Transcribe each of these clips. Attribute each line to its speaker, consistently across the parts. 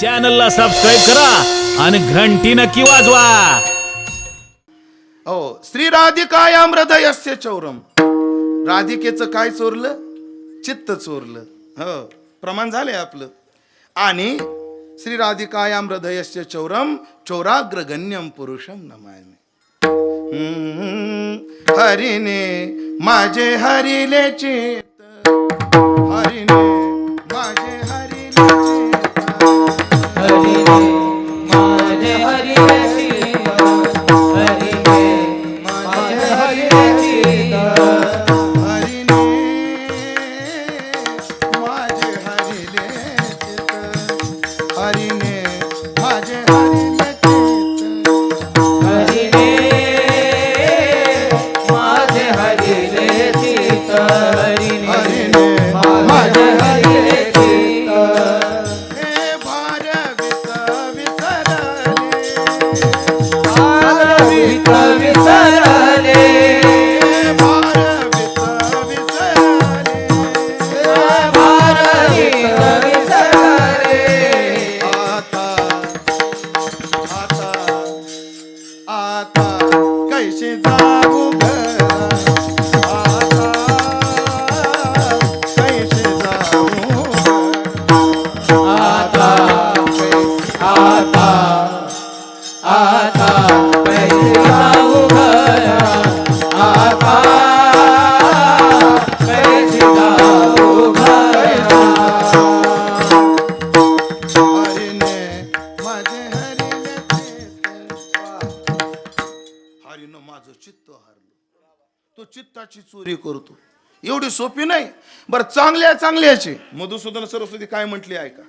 Speaker 1: चॅनलला सबस्क्राईब करा आणि घंटी नक्की वाजवा.
Speaker 2: हो श्री राधिकायाम हृदयस्य चौरम. राधिकेचं काय चोरलं? चित्त चोरलं. हो प्रमाण झालंय आपलं. आणि श्री राधिकायाम हृदयस्य चौरम चौराग्रगण्यम पुरुषम नमामि. हम्म, हरिने माझे हरिले तो चोरी करतो. एवढी सोपी नाही. बरं चांगल्या चांगल्याची मधुसूदन सरस्वती काय म्हटली ऐका.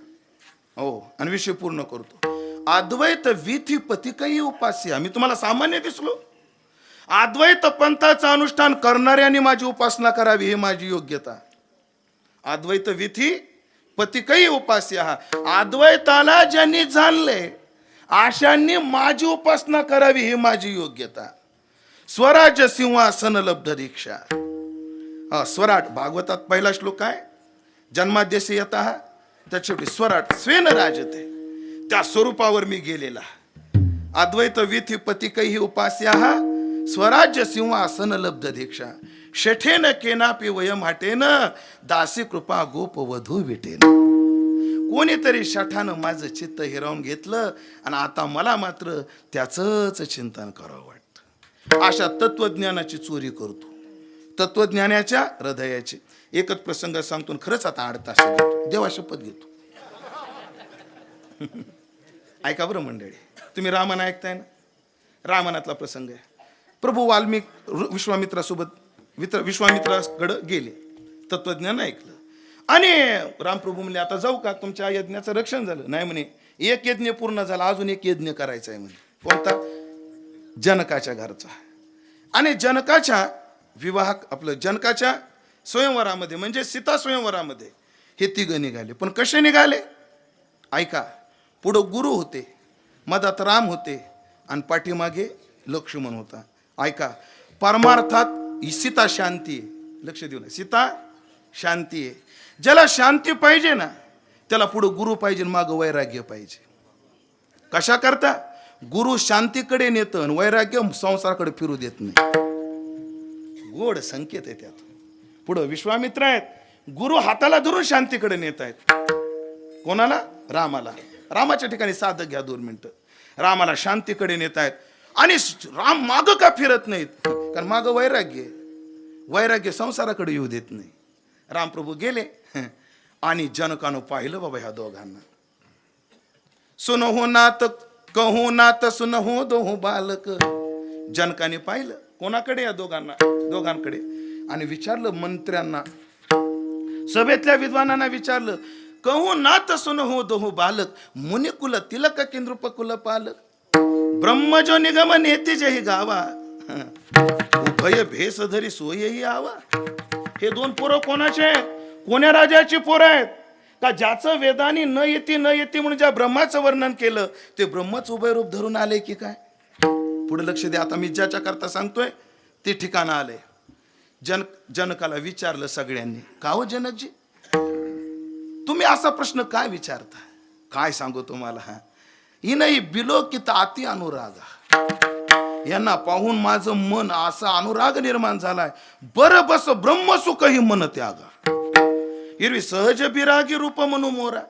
Speaker 2: हो आणि विषय पूर्ण करतो. अद्वैत विधी पतिकही उपास्य मी तुम्हाला सामान्य दिसलो. अद्वैत पंथाचं अनुष्ठान करणाऱ्यांनी माझी उपासना करावी ही माझी योग्यता. अद्वैत विधी पतिकही उपास्य हा अद्वैताला ज्यांनी जाणले आशांनी माझी उपासना करावी ही माझी योग्यता. स्वराज्य सिंहासन लब्ध दीक्षा. हा स्वराट भागवतात पहिला श्लोक काय? जन्माद्यशी येत त्या शेवटी स्वराट स्वेन राजते. त्या स्वरूपावर मी गेलेला. अद्वैत विथि पतिकही उपास्या स्वराज्य सिंहासन लब्ध दीक्षा. शेठेन केनापि वयम हटेन दासी कृपा गोप वधू विटेन. कोणीतरी शठानं माझं चित्त हिरावून घेतलं आणि आता मला मात्र त्याचंच चिंतन करावं वाटतं. अशा तत्वज्ञानाची चोरी करतो. तत्वज्ञानाच्या हृदयाची. एकच प्रसंग सांगतो खरंच आता आठ तास देवा शपथ घेतो. ऐका बरं मंडळी. तुम्ही रामायण ऐकताय ना? रामायणातला प्रसंग आहे. प्रभू वाल्मिक विश्वामित्रासोबत वित्र विश्वामित्राकडं गेले. तत्वज्ञान ऐकलं. आणि रामप्रभू म्हणले आता जाऊ का? तुमच्या यज्ञाचं रक्षण झालं. नाही म्हणे एक यज्ञ पूर्ण झाला. अजून एक यज्ञ करायचा आहे म्हणे. कोणता? जनकाच्या घरचा आणि जनकाच्या विवाह आपलं जनकाच्या स्वयंवरामध्ये म्हणजे सीता स्वयंवरामध्ये हे तिघं निघाले. पण कसे निघाले? ऐका पुढं गुरु होते मधात राम होते आणि पाठीमागे लक्ष्मण होता. ऐका परमार्थात ही सीता शांती आहे. लक्ष देऊ ना सीता शांती आहे. ज्याला शांती पाहिजे ना त्याला पुढं गुरु पाहिजे मागं वैराग्य पाहिजे. कशा करता? गुरु शांतीकडे नेतं आणि वैराग्य संसाराकडे फिरू देत नाही. गोड संकेत आहे त्यात. पुढं विश्वामित्र आहेत. गुरु हाताला धरून शांतीकडे नेत आहेत. कोणाला? रामाला. रामाच्या ठिकाणी साधक घ्या दोन मिनिटं. रामाला शांतीकडे नेत आहेत. आणि राम माग का फिरत नाहीत? कारण माग वैराग्य वैराग्य संसाराकडे येऊ देत नाही. रामप्रभू गेले. आणि जनकानं पाहिलं बाबा ह्या दोघांना. सुनहो नात कहू नात सुनहो दोहू बालक. जनकाने पाहिलं कोणाकडे या दोघांना? दोघांकडे. आणि विचारलं मंत्र्यांना. सभेतल्या विद्वानांना विचारलं कहू नात सुन हो दोहो बालक? मुनिकुल तिलक किंद्रुपकुल पालक. ब्रह्मजो निगम नेते जही गावा. उभय भेस धरी सोयही आवा. हे दोन पोरं कोणाचे? आहेत? कोण्या राजाची पोरं आहेत? का ज्याचं वेदानी न येते न येते म्हणून ज्या ब्रह्माचं वर्णन केलं ते ब्रह्मच उभय रूप धरून आले की काय? पुढे लक्ष द्या. आता मी ज्याच्या करता सांगतोय ते ठिकाणं आले. जन जनकाला विचारलं सगळ्यांनी. का हो जनकजी? तुम्ही असा प्रश्न काय विचारता? काय सांगू तुम्हाला हा? ही नाही बिलो की अति अनुराग. यांना पाहून माझं मन असा अनुराग निर्माण झालाय. बरं बस ब्रह्मसुख ही मन त्यागा. हिरवी सहज बिरागी रूप म्हणू मोरा.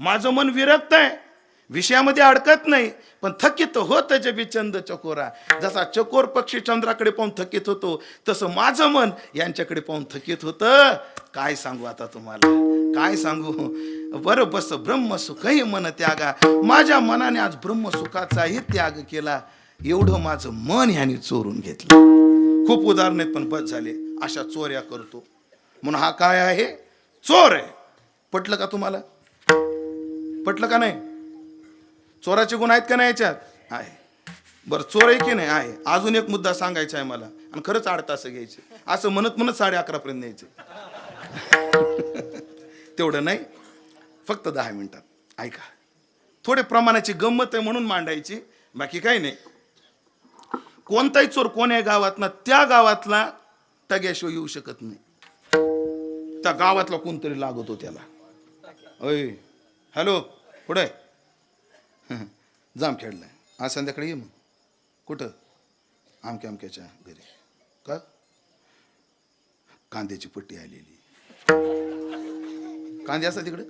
Speaker 2: माझं मन विरक्त आहे. विषयामध्ये अडकत नाही पण थकीत होत जे चंद चकोरा. जसा चकोर पक्षी चंद्राकडे पाहून थकीत होतो तसं माझं मन यांच्याकडे पाहून थकीत होतं. काय सांगू आता तुम्हाला? काय सांगू? बरं बस ब्रह्मसुखही मन त्यागा. माझ्या मनाने आज ब्रह्मसुखाचाही त्याग केला. एवढं माझं मन ह्याने चोरून घेतलं. खूप उदाहरण आहेत पण बस झाले. अशा चोऱ्या करतो. म्हणून हा काय आहे? चोर आहे. पटलं का तुम्हाला? पटलं का नाही? चोराचे गुण आहेत का नाही याच्यात? आहे. बरं चोर आहे की नाही? आहे. अजून एक मुद्दा सांगायचा आहे मला. आणि खरंच आठ तास घ्यायचे. असं म्हणत म्हणत साडे अकरा पर्यंत न्यायचे. तेवढं नाही. फक्त दहा मिनिटात. ऐका. थोडे प्रमाणाची गंमत आहे म्हणून मांडायची. बाकी काही नाही. कोणताही चोर कोण्या गावात ना त्या गावातला टग्याशिवाय येऊ शकत नाही. त्या गावातला कोणतरी लागतो त्याला. अय हॅलो कुठे जाम खेळलं आज संध्याकाळी ये मग. कुठं? आमक्या आमक्याच्या घरी. का? कांद्याची पट्टी आलेली. कांदे असतात तिकडे?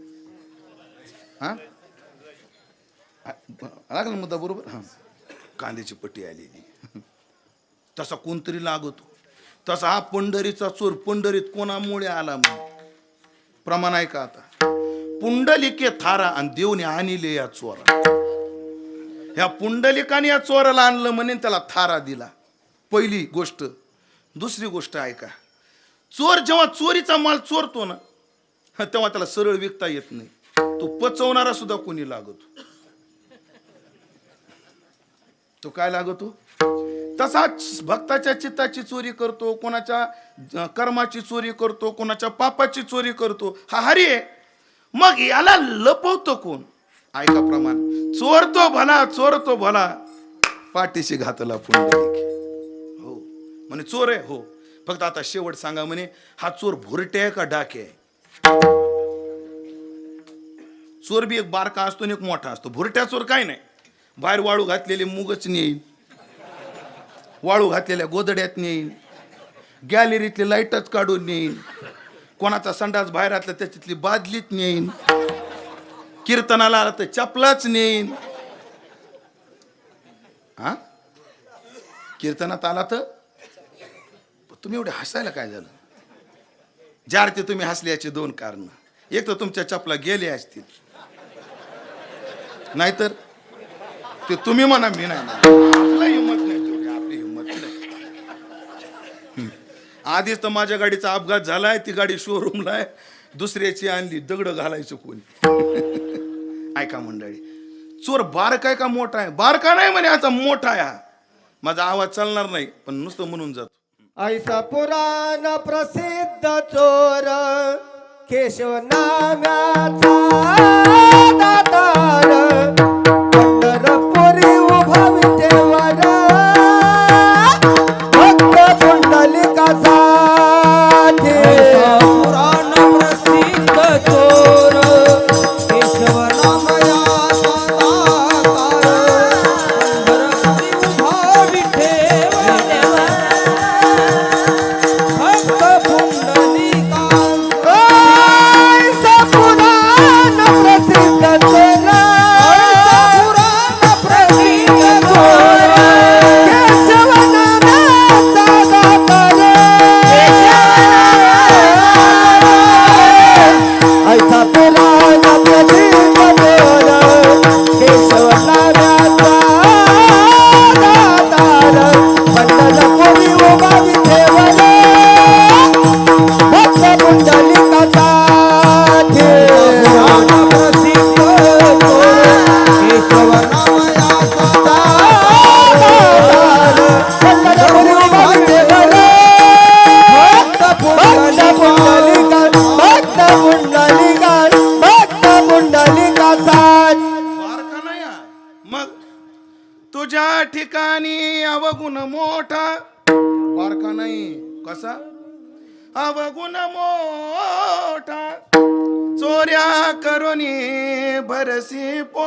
Speaker 2: हां? लागला मुद्दा बरोबर? हां. कांद्याची पट्टी आलेली. तसा कोणतरी लागतो. तसा हा पंढरीचा चोर पंढरीत कोणामुळे आला मग? प्रमाण आहे का आता? पुंडलिके थारा आणि देवने आणले या चोरा ह्या पुंडलिकाने या चोराला आणलं म्हणे त्याला थारा दिला. पहिली गोष्ट. दुसरी गोष्ट ऐका चोर जेव्हा चोरीचा माल चोरतो ना हा, तेव्हा त्याला सरळ विकता येत नाही. तो पचवणारा सुद्धा कोणी लागतो? तो काय लागतो? तसाच भक्ताच्या चित्ताची चोरी करतो कोणाच्या कर्माची चोरी करतो कोणाच्या पापाची चोरी करतो. हा हरी आहे. मग याला लपवतो कोण? ऐका प्रमाण. चोरतो भला चोरतो भला. पाठीशी घातला पुंडलिक हो. म्हणे चोर आहे हो. फक्त आता शेवट सांगा म्हणे हा चोर भुरटे आहे का डाके आहे? चोर बी एक बारका असतो आणि एक मोठा असतो. भुरट्या चोर काय नाही. बाहेर वाळू घातलेले मुगच नेईन वाळू घातलेल्या गोदड्यात नेईन. गॅलरीतली लाईटच काढून नेईन. कोणाचा संडास बाहेर आतला त्याच्यातली बादलीत नेईन. कीर्तनाला आला तर चपलाच नेईन. हा? कीर्तनात आला तर तुम्ही एवढे हसायला काय झालं? ज्या अर्थी तुम्ही हसले याची दोन कारण. एक तर तुमच्या चपला गेले असतील. नाहीतर ते तुम्ही म्हणा मी नाही आधीच तर माझ्या गाडीचा अपघात झालाय ती गाडी शोरूमला आहे दुसऱ्याची आणली दगड घालायचं कोणी. ऐका मंडळी चोर बारका आहे का मोठा आहे? बारका नाही म्हणे आता मोठा आहे हा. माझा आवाज चालणार नाही पण नुसतं म्हणून जातो.
Speaker 3: ऐसा पुराण प्रसिद्ध चोर केशव नाम्याचा दातार.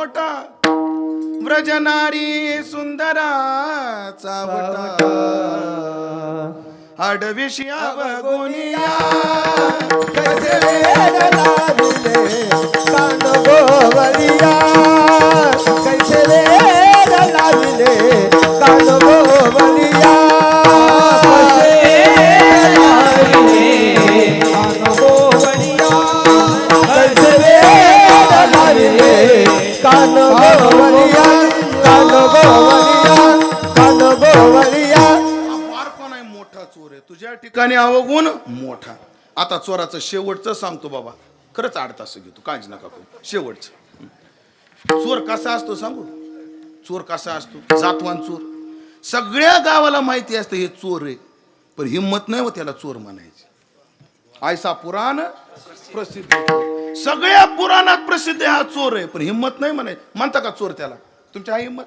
Speaker 2: चावटा व्रजनारी सुंदरा चावटा हडविशिया गुनिया.
Speaker 3: कैसे वेदना दिले कैसे
Speaker 2: आणि अवगुण मोठा. आता चोराचं शेवटचं सांगतो बाबा. खरंच आठ तास घेतो. काळजी नका करू. शेवटचं. चोर कसा असतो सांगू? चोर कसा असतो? जातवान चोर. सगळ्या गावाला माहिती असतं हे चोर आहे. पण हिंमत नाही हो त्याला चोर म्हणायची. आयसा पुराण प्रसिद्ध. सगळ्या पुराणात प्रसिद्ध आहे हा चोर आहे. पण हिंमत नाही म्हणाय म्हणता का चोर त्याला? तुमची हा हिंमत?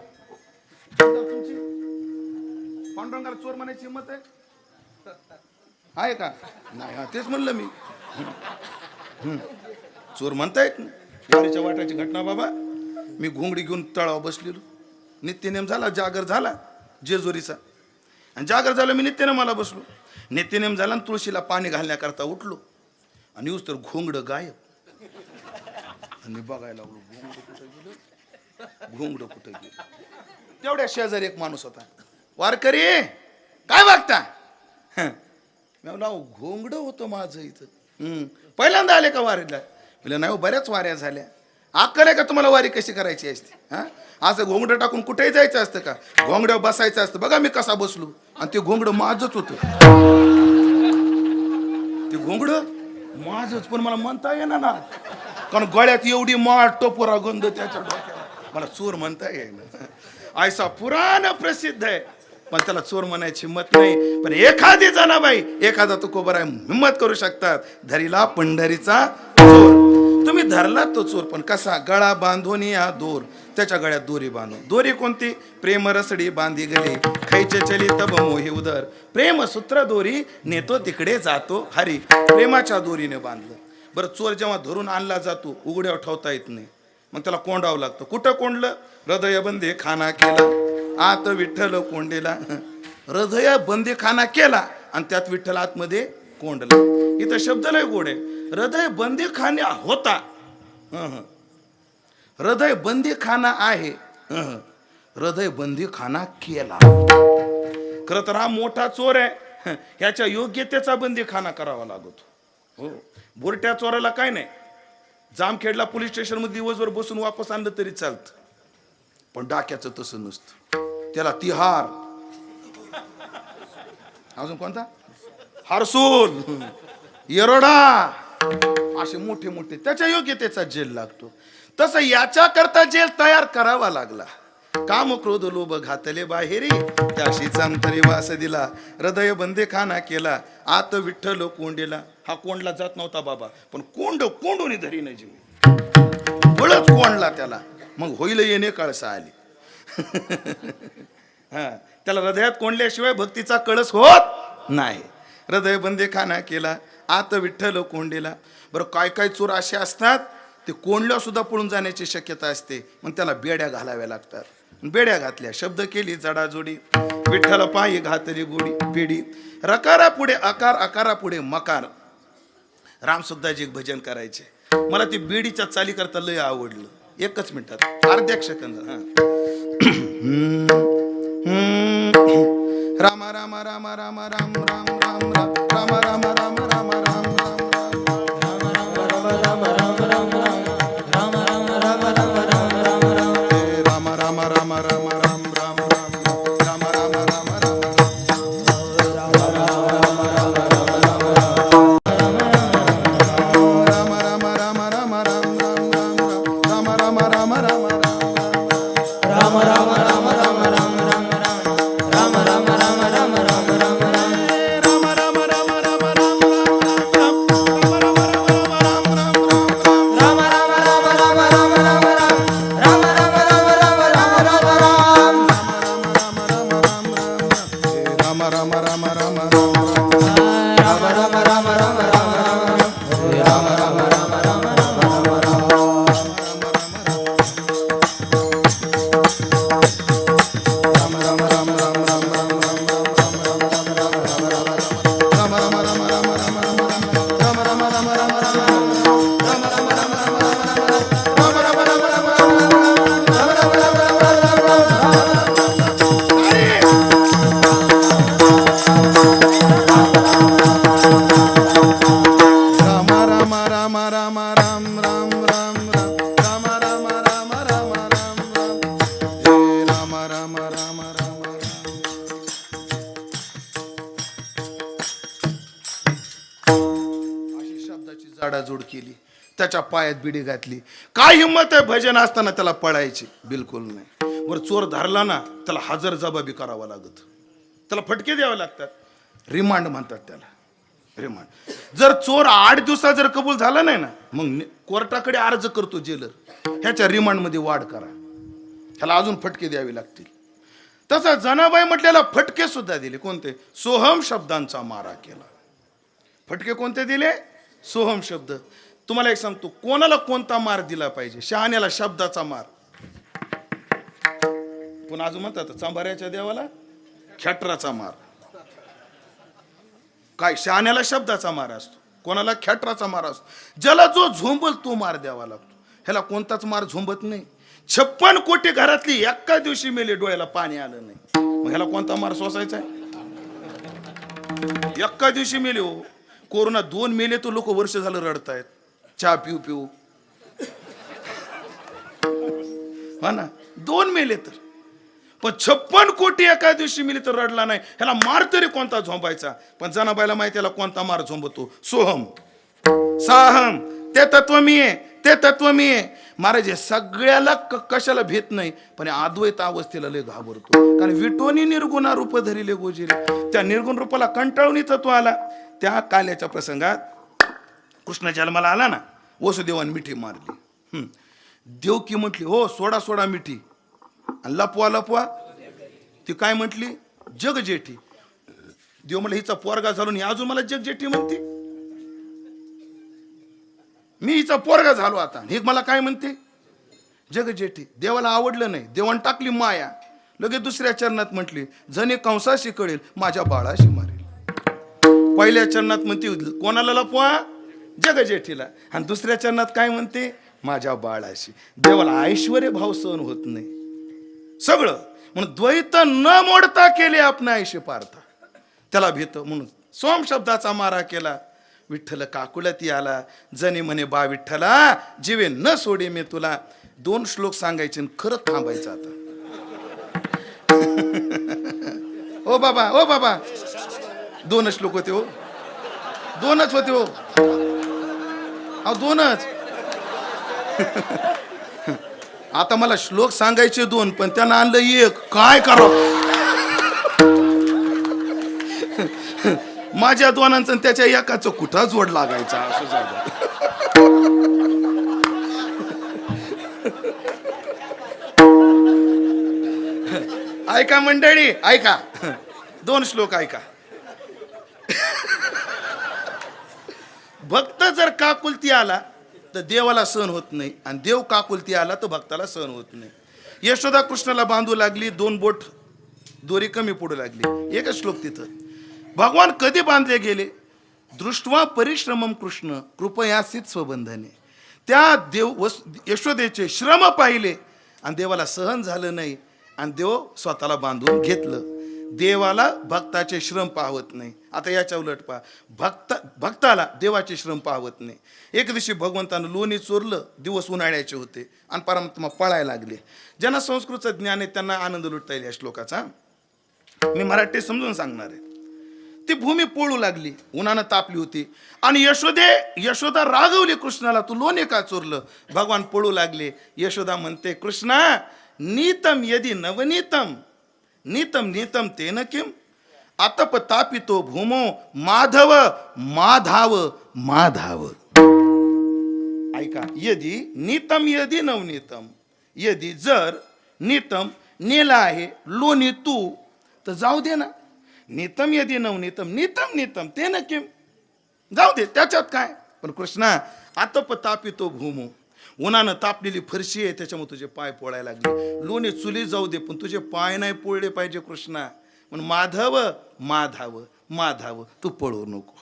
Speaker 2: पांडुरंगाला चोर म्हणायची हिंमत आहे? आहे का? नाही हा तेच म्हणलं मी. चोर चोर म्हणतायत वारीच्या वाटाची घटना बाबा. मी घोंगडी घेऊन तळावर बसलेलो. नित्यनेम झाला जागर झाला जेजुरीचा. आणि जागर झालं मी नित्यनेमाला बसलो. नित्यनेम झाला आणि तुळशीला पाणी घालण्याकरता उठलो. आणि येऊस तर घोंगडं गायब. आणि मी बघायला लागलो घोंगडं कुठं गेलं? घोंगडं कुठं गेलं? तेवढ्या शेजारी एक माणूस होता. वारकरी काय वागता हं. मी म्हणलं घोंगडं होतं माझं इथं. पहिल्यांदा आले का वारीला? म्हणलं नाही हो, बऱ्याच वाऱ्या झाल्या. अक्कल आहे का तुम्हाला वारी कशी करायची असते? हा? असं घोंगडं टाकून कुठेही जायचं असतं का? घोंगडं बसायचं असतं. बघा मी कसा बसलो. आणि ते घोंगडं माझच होतं. ते घोंगडं माझच. पण मला म्हणता येणार ना. कारण गळ्यात एवढी माळ टोपोरा गंध त्याच्या डोक्याला. मला चोर म्हणता येईना. आयसा पुराण प्रसिद्ध आहे. पण त्याला चोर म्हणायची हिंमत नाही. पण एखादी जनाबाई एखादा तुकोबर आहे हिंमत करू शकतात. धरीला पंढरीचा चोर तुम्ही धरला तो चोर पण कसा? गळा बांधून या दोर. त्याच्या गळ्यात दोरी बांधून. दोरी कोणती? प्रेम रसडी बांधी गली. खैचे चली तब मोही उदर. प्रेम सूत्र दोरी नेतो तिकडे जातो हरी. प्रेमाच्या दोरीने बांधलं. बरं चोर जेव्हा धरून आणला जातो उघड्यावर ठेवता येत नाही. मग त्याला कोंडावं लागतं. कुठं कोंडलं? हृदय बंदी खाना केला. आत विठ्ठल कोंडेला. हृदय बंदी खाना केला आणि त्यात विठ्ठल आतमध्ये कोंडला. इथं शब्द लय गोड आहे. हृदय बंदी खाना होता. हृदय बंदी खाना आहे. हृदय बंदी खाना केला. खरं तर हा मोठा चोर आहे. ह्याच्या योग्यतेचा बंदी खाना करावा लागतो. हो. बोरट्या चोराला काय नाही. जामखेडला पोलीस स्टेशनमध्ये दिवसभर बसून वापस आणलं तरी चालतं. पण डाक्याचं तसं नसतं. त्याला तिहार अजून कोणता? हारसूल येरोडा. असे मोठे मोठे त्याच्या योग्यतेचा जेल लागतो. तसं याच्या करता जेल तयार करावा लागला. काम क्रोध लोभ घातले बाहेरी. त्याशीच अंतरी वास दिला. हृदय बंदे खाना केला. आत विठ्ठल कोंडेला. हा कोंडला जात नव्हता बाबा. पण कोंड कोंडून धरी न जीव. बळच कोंडला त्याला. मग होईल येणे कळसा आली. हा त्याला हृदयात कोंडल्याशिवाय भक्तीचा कळस होत नाही. हृदय बंदे खाना केला आत विठ्ठल कोंडेला. बरं काय काय चोर असे असतात ते कोंडल्या सुद्धा पळून जाण्याची शक्यता असते. मग त्याला बेड्या घालाव्या लागतात. बेड्या घातल्या शब्द केली जडाजोडी. विठ्ठल पायी घातली गोडी पिढी. रकारा पुढे आकार आकारा पुढे मकार. रामसुद्धाजी भजन करायचे. मला ते बीडीच्या चाली करता लय आवडलं. एकच मिनिटात. अर्ध्या सेकंद हा. राम राम राम राम राम राम. जोड केली. त्याच्या पायात बिडी घातली. काय हिंमत आहे भजन असताना त्याला पळायची? बिलकुल नाही. वर चोर धरला ना त्याला हजर जबाबी करावा लागत. त्याला फटके द्यावे लागतात. रिमांड म्हणतात त्याला. रिमांड जर चोर आठ दिवसात जर कबूल झाला नाही ना मग कोर्टाकडे अर्ज करतो जेलर. ह्याच्या रिमांडमध्ये वाढ करा. ह्याला अजून फटके द्यावे लागतील. तसा जनाबाई म्हटलेला फटके सुद्धा दिले. कोणते? सोहम शब्दांचा मारा केला. फटके कोणते दिले? सोहम शब्द. तुम्हाला एक सांगतो कोणाला कोणता मार दिला पाहिजे? शहाण्याला शब्दाचा मार. पण अजून म्हणतात चांभाऱ्याच्या देवाला? खॅटराचा मार. काय शहाण्याला शब्दाचा मार असतो? कोणाला खॅटराचा मार असतो? ज्याला जो झोंबल तो मार द्यावा लागतो. ह्याला कोणताच मार झोंबत नाही. छप्पन कोटी घरातली एका दिवशी मेले डोळ्याला पाणी आलं नाही. मग ह्याला कोणता मार सोसायचा एका दिवशी मेले हो. कोरोना दोन मेले तर लोक वर्ष झालं रडतायत. चहा पिऊ पिऊ. हा ना? दोन मेले तर. पण छप्पन कोटी एका दिवशी मिली तर रडला नाही. ह्याला मार तरी कोणता झोंबायचा? पण जनाबाईला माहिती याला कोणता मार झोंबतो? सोहम. साहम. ते तत्व मी आहे. ते तत्व मी आहे. महाराज हे सगळ्याला कशाला भेट नाही पण अद्वैत अवस्थेला लय घाबरतो. कारण विटोनी निर्गुणा रूप धरिले गोजिले त्या निर्गुण रूपाला कंटाळून तत्व आला. त्या काल्याच्या प्रसंगात कृष्ण जन्माला आला ना वसुदेवान मिठी मारली. हम्म. देवकी म्हटली हो सोडा सोडा मिठी. आणि लपवा लपवा. ती काय म्हटली? जग जेठी. देव म्हटलं हिचा पोरगा झालो आणि ही अजून मला जग जेठी म्हणते. मी हिचा पोरगा झालो आता. हे मला काय म्हणते? जग जेठी. देवाला आवडलं नाही. देवान टाकली माया. लगेच दुसऱ्या चरणात म्हटली जने कंसाशी कळेल माझ्या बाळाशी मारेल. पहिल्या चरणात म्हणते कोणाला लपवा? जगजेठीला आणि दुसऱ्या चरणात काय म्हणते? माझ्या बाळाशी. देवाला ऐश्वर भाव सहन होत नाही. सगळं. म्हणून द्वैत न मोडता केले आपण आयुष्य पारता त्याला भीत. म्हणून सोम शब्दाचा मारा केला. विठ्ठल काकुलती आला जने म्हणे बा विठ्ठला जीवे न सोडे मी तुला. दोन श्लोक सांगायचे आणि खरंच थांबायचं आता. ओ बाबा ओ बाबा. दोनच श्लोक होते हो. दोनच होते हो. अहो दोनच. आता मला श्लोक सांगायचे दोन पण त्यानं आणलं एक. काय करावं माझ्या दोनांचं त्याच्या एकाचं कुठं जोड लागायचा? असं झालं. ऐका मंडळी ऐका. दोन श्लोक ऐका. भक्त जर काकुलती आला तर देवाला सहन होत नाही. आणि देव काकुलती आला तर भक्ताला सहन होत नाही. यशोदा कृष्णाला बांधू लागली दोन बोट दोरी कमी पडू लागली. एकच श्लोक तिथं. भगवान कधी बांधले गेले? दृष्टवा परिश्रमम कृष्ण कृपयासित स्वबंधने. त्या देव वस यशोदेचे श्रम पाहिले आणि देवाला सहन झालं नाही. आणि देव स्वतःला बांधून घेतलं. देवाला भक्ताचे श्रम पाहत नाही. आता याच्या उलट पहा. भक्त भक्ताला देवाचे श्रम पाहत नाही. एक दिवशी भगवंतानं लोणी चोरलं दिवस उन्हाळ्याचे होते आणि परमात्मा पळायला लागले. ज्यांना संस्कृतचं ज्ञान आहे त्यांना आनंद लुटता येईल या श्लोकाचा. मी मराठी समजून सांगणार आहे. ती भूमी पोळू लागली उन्हानं तापली होती. आणि यशोदे यशोदा रागवली कृष्णाला तू लोणे का चोरलं? भगवान पळू लागले. यशोदा म्हणते कृष्णा नीतम यदी नवनीतम नीतम नीतम तेन किम आतप तापितो भूमो माधव माधाव माधाव। ऐका यदी नीतम यदी नवनीतम यदी जर नीतम नेला आहे लोणी तू तर जाऊ दे ना. नितम यदी नवनीतम नितम नितम ते न किम जाऊ दे त्याच्यात काय? पण कृष्णा आतप तापितो भूमो उन्हानं तापलेली फरशी आहे त्याच्यामुळे तुझे पाय पोळायला लागले. लोणी चुली जाऊ दे पण तुझे पाय नाही पोळले पाहिजे कृष्णा. पण माधव माधाव माधाव तू पळू नको.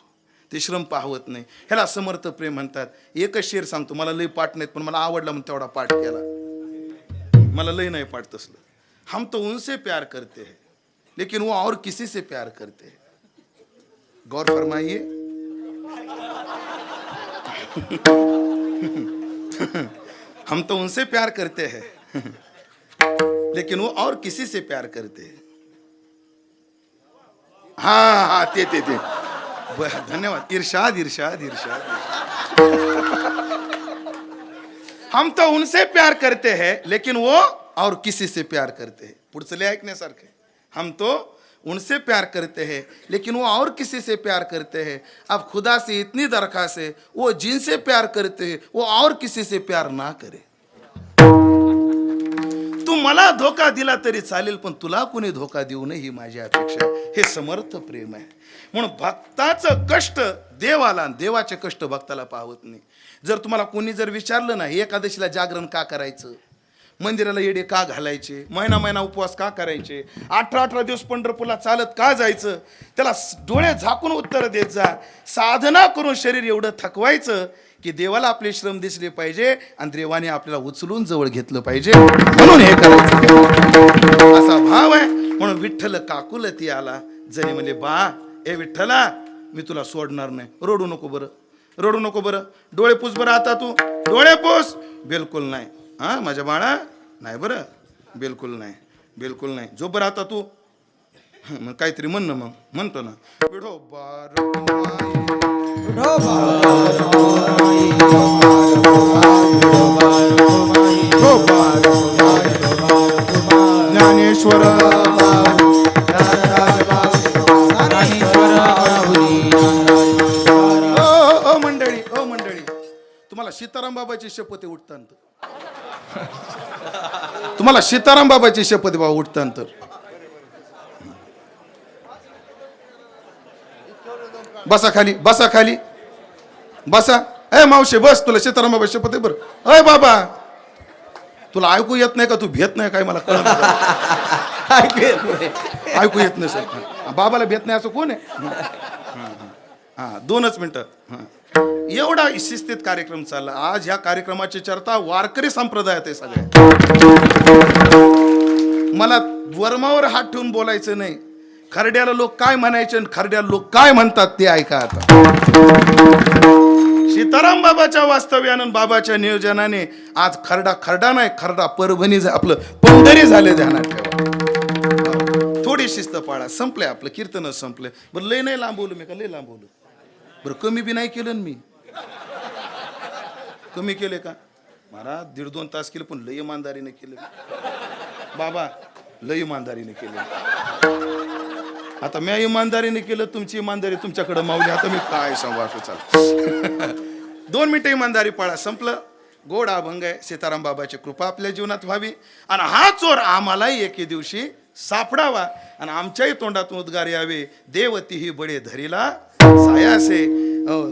Speaker 2: ते श्रम पाहवत नाही. ह्याला समर्थ प्रेम म्हणतात. एकच शेर सांगतो मला लय पाठ नाहीत पण मला आवडला म्हणून तेवढा पाठ केला. मला लय नाही पाठ तसलं. हम तो उनसे प्यार करते हैं लेकिन वो और किसी से प्यार करते हैं. गौर फरमाइए। हम तो उनसे प्यार करते हैं। लेकिन वो और किसी से प्यार करते हैं। हाँ हाँ ते ते ते धन्यवाद। इर्षाद इर्षाद इर्षाद हम तो उनसे प्यार करते हैं, लेकिन वो और किसी से प्यार करते हैं। लय ऐकण्यासारखं आहे. हम तो उनसे प्यार करते हैं लेकिन वो और किसी से प्यार करते हैं। अब खुदा से इतनी दरखास्त है वो जिनसे प्यार करते हैं वो और किसी से प्यार ना करे। तू मला धोका दिला तरी चालेल पण तुला कोणी धोका देऊ नये ही माझी अपेक्षा आहे. हे समर्थ प्रेम आहे. म्हणून भक्ताचं कष्ट देवाला देवाचे कष्ट भक्ताला पाहत नाही. जर तुम्हाला कोणी जर विचारलं ना एकादशीला जागरण का करायचं? मंदिराला येडे का घालायचे? महिना महिना उपवास का करायचे? अठरा अठरा दिवस पंढरपूरला चालत का जायचं? त्याला डोळे झाकून उत्तर देत जा. साधना करून शरीर एवढं थकवायचं की देवाला आपले श्रम दिसले पाहिजे आणि देवाने आपल्याला उचलून जवळ घेतलं पाहिजे. म्हणून हे करायचं. असा भाव आहे. म्हणून विठ्ठल काकुलती आला. जरी म्हणले बा ए विठ्ठला मी तुला सोडणार नाही. रडू नको बरं. रडू नको बरं. डोळे पुस बरं आता तू. डोळे पुस. बिलकुल नाही. हा माझ्या बाळा? नाही बरं. बिलकुल नाही. बिलकुल नाही. जो बरं आता तू. मग काहीतरी म्हण ना मग. म्हणतो ना. विठोबा रखुमाई. ज्ञानेश्वर. ओ ओ ओ मंडळी ओ मंडळी. तुम्हाला सीताराम बाबाची शपथ आहे उठताना तुम्हाला सीताराम बाबाची शपथ बाबा उठताना बसा खाली बसा खाली. बसा. ए मावशे बस तुला सीताराम बाबा शपथ आहे बरं. अय बाबा. तुला ऐकू येत नाही का? तू भेट नाही काय मला कळलं ऐकू येत नाही. सर. बाबाला भेट नाही असं कोण आहे? हा दोनच मिनिटं. हा. एवढा शिस्तीत कार्यक्रम चालला. आज ह्या कार्यक्रमाची चर्चा वारकरी संप्रदायात आहे. सगळ्या मला वर्मावर हात ठेवून बोलायचं नाही. खरड्याला लोक काय म्हणायचे आणि खरड्याला लोक काय म्हणतात ते ऐका आता. सीताराम बाबाच्या वास्तव्यानं बाबाच्या नियोजनाने आज खरडा खरडा नाही खरडा परभणी झा- आपलं पंढरी झाले ध्यानात ठेवा. हो, थोडी शिस्त पाळा. संपले आपलं कीर्तन संपलं बरं लय नाही लांबवलं मी का? लय लांबवलं. बरं कमी बी नाही केलं ना मी. कमी केले का? महाराज दीड दोन तास केले पण लय इमानदारीने केलं. बाबा लय इमानदारीने केलं. आता मी इमानदारीने केलं तुमची इमानदारी तुमच्याकडे मावली. आता मी काय सांगू असं चाल. दोन मिनिटं इमानदारी पाळा संपलं. गोड अभंग आहे. सीताराम बाबाची कृपा आपल्या जीवनात व्हावी. आणि हा चोर आम्हालाही एके दिवशी सापडावा. आणि आमच्याही तोंडातून उद्गार यावे. देवती ही बडे धरीला. सायासे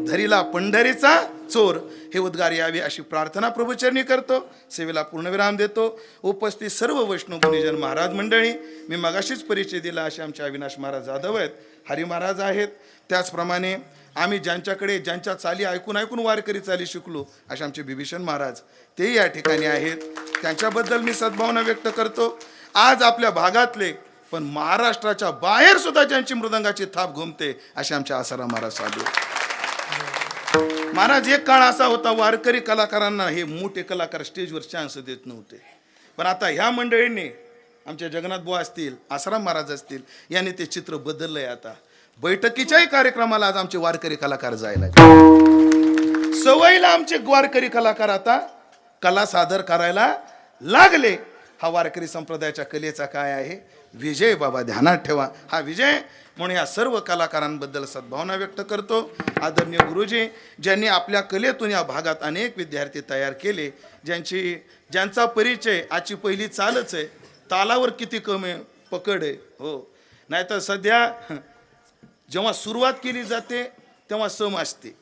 Speaker 2: धरीला पंढरीचा चोर. हे उद्गार यावे अशी प्रार्थना प्रभुचरणी करतो. सेवेला पूर्णविराम देतो. उपस्थित सर्व वैष्णव गुणीजन महाराज मंडळी मी मगाशीच परिचय दिला असे आमचे अविनाश महाराज जाधव आहेत हरी महाराज आहेत. त्याचप्रमाणे आम्ही ज्यांच्याकडे ज्यांच्या चाली ऐकून ऐकून वारकरी चाली शिकलो असे आमचे बिभीषण महाराज तेही या ठिकाणी आहेत. त्यांच्याबद्दल मी सद्भावना व्यक्त करतो. आज आपल्या भागातले पण महाराष्ट्राच्या बाहेर सुद्धा ज्यांची मृदंगाची थाप घुमते असे आमच्या आसाराम महाराज साधू. महाराज एक काळ असा होता वारकरी कलाकारांना हे मोठे कलाकार स्टेजवर चान्स देत नव्हते. पण आता ह्या मंडळींनी आमच्या जगन्नाथ बुवा असतील आसाराम महाराज असतील यांनी ते चित्र बदललंय आता. बैठकीच्याही कार्यक्रमाला आज आमचे वारकरी कलाकार जायला लागले. सवयीला आमचे वारकरी कलाकार आता कला सादर करायला लागले. हा वारकरी संप्रदायाच्या कलेचा काय आहे? विजय बाबा ध्यानात ठेवा. हा विजय म्हणून या सर्व कलाकारांबद्दल सद्भावना व्यक्त करतो. आदरणीय गुरुजी ज्यांनी आपल्या कलेतून या भागात अनेक विद्यार्थी तयार केले ज्यांची ज्यांचा परिचय आजची पहिली चालच आहे. तालावर किती कमी पकड आहे. हो. नाहीतर सध्या जेव्हा सुरुवात केली जाते तेव्हा सम असते.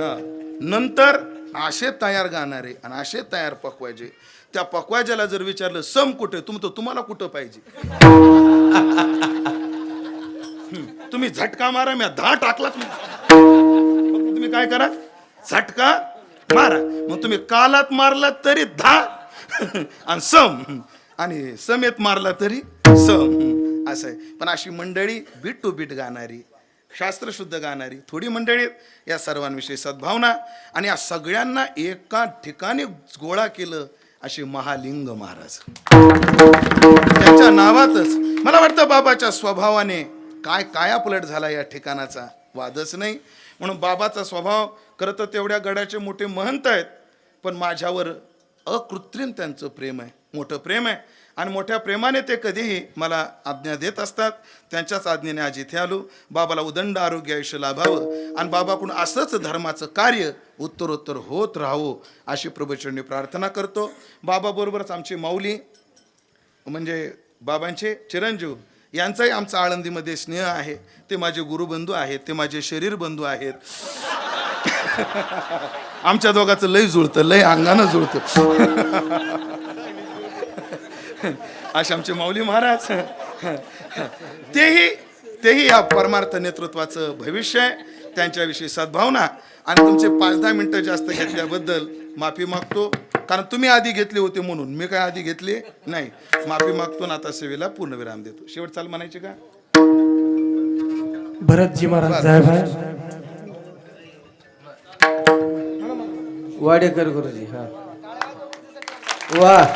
Speaker 2: हां. नंतर असे तयार गाणारे आणि असे तयार पकवायचे त्या पकवायच्याला जर विचारलं सम कुठे? तुम तर तुम्हाला कुठं पाहिजे? तुम्ही झटका मारा मी दहा टाकलात मग तुम्ही काय करा? झटका मारा. मग तुम्ही कालात मारला तरी दहा. आणि सम. आणि समेत मारला तरी सम. असं आहे. पण अशी मंडळी बीट टू बीट गाणारी. शास्त्रशुद्ध गाणारी थोडी मंडळी या सर्वांविषयी सद्भावना आणि या सगळ्यांना एका ठिकाणी गोळा केलं असे महालिंग महाराज. त्याच्या नावातच मला वाटतं बाबाच्या स्वभावाने काय कायापलट झाला या ठिकाणाचा वादच नाही. म्हणून बाबाचा स्वभाव खरं तर तेवढ्या गडाचे मोठे महंत आहेत पण माझ्यावर अकृत्रिम त्यांचं प्रेम आहे मोठं प्रेम आहे. आणि मोठ्या प्रेमाने ते कधीही मला आज्ञा देत असतात. त्यांच्याच आज्ञेने आज इथे आलो. बाबाला उदंड आरोग्य आयुष्य लाभावं आणि बाबाकडून असंच धर्माचं कार्य उत्तरोत्तर होत राहावं अशी प्रभूचरणी प्रार्थना करतो. बाबाबरोबरच आमची माऊली म्हणजे बाबांचे चिरंजीव यांचाही आमचा आळंदीमध्ये स्नेह आहे. ते माझे गुरुबंधू आहेत ते माझे शरीर बंधू आहेत. आमच्या दोघाचं लय जुळतं लय अंगानं जुळतं. असे आमचे माऊली महाराज. तेही तेही या परमार्थ नेतृत्वाचं भविष्य आहे. त्यांच्याविषयी सद्भावना. आणि तुमचे पाच दहा मिनटं जास्त घेतल्याबद्दल माफी मागतो. कारण तुम्ही आधी घेतले होते म्हणून. मी काय आधी घेतले? नाही. माफी मागतो आणि आता सेवेला पूर्णविराम देतो. शेवट चाल म्हणायचे का?
Speaker 3: भरतजी महाराज साहेब
Speaker 4: वाडेकर गुरुजी हा. वा.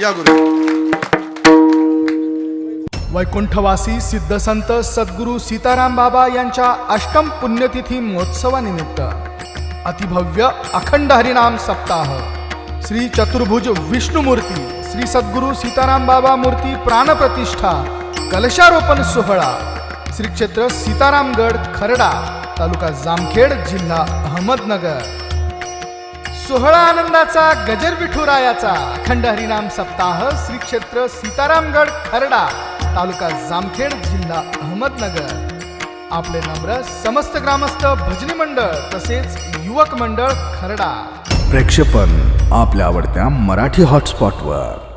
Speaker 2: या गुरु
Speaker 5: वैकुंठवासी सिद्धसंत सद्गुरू सीताराम बाबा यांच्या अष्टम पुण्यतिथी महोत्सवानिमित्त अतिभव्य अखंड हरिनाम सप्ताह. श्री चतुर्भुज विष्णुमूर्ती श्री सद्गुरू सीताराम बाबा मूर्ती प्राणप्रतिष्ठा कलशारोपण सोहळा श्री क्षेत्र सीतारामगड खरडा तालुका जामखेड जिल्हा अहमदनगर. सोहळा आनंदाचा गजर विठुरायाचा. अखंड हरिनाम सप्ताह श्री क्षेत्र सीतारामगड खरडा तालुका जामखेड जिल्हा अहमदनगर. आपले नम्र समस्त ग्रामस्थ भजनी मंडळ तसेच युवक मंडळ खरडा.
Speaker 6: प्रेक्षेपण आपल्या आवडत्या मराठी हॉटस्पॉटवर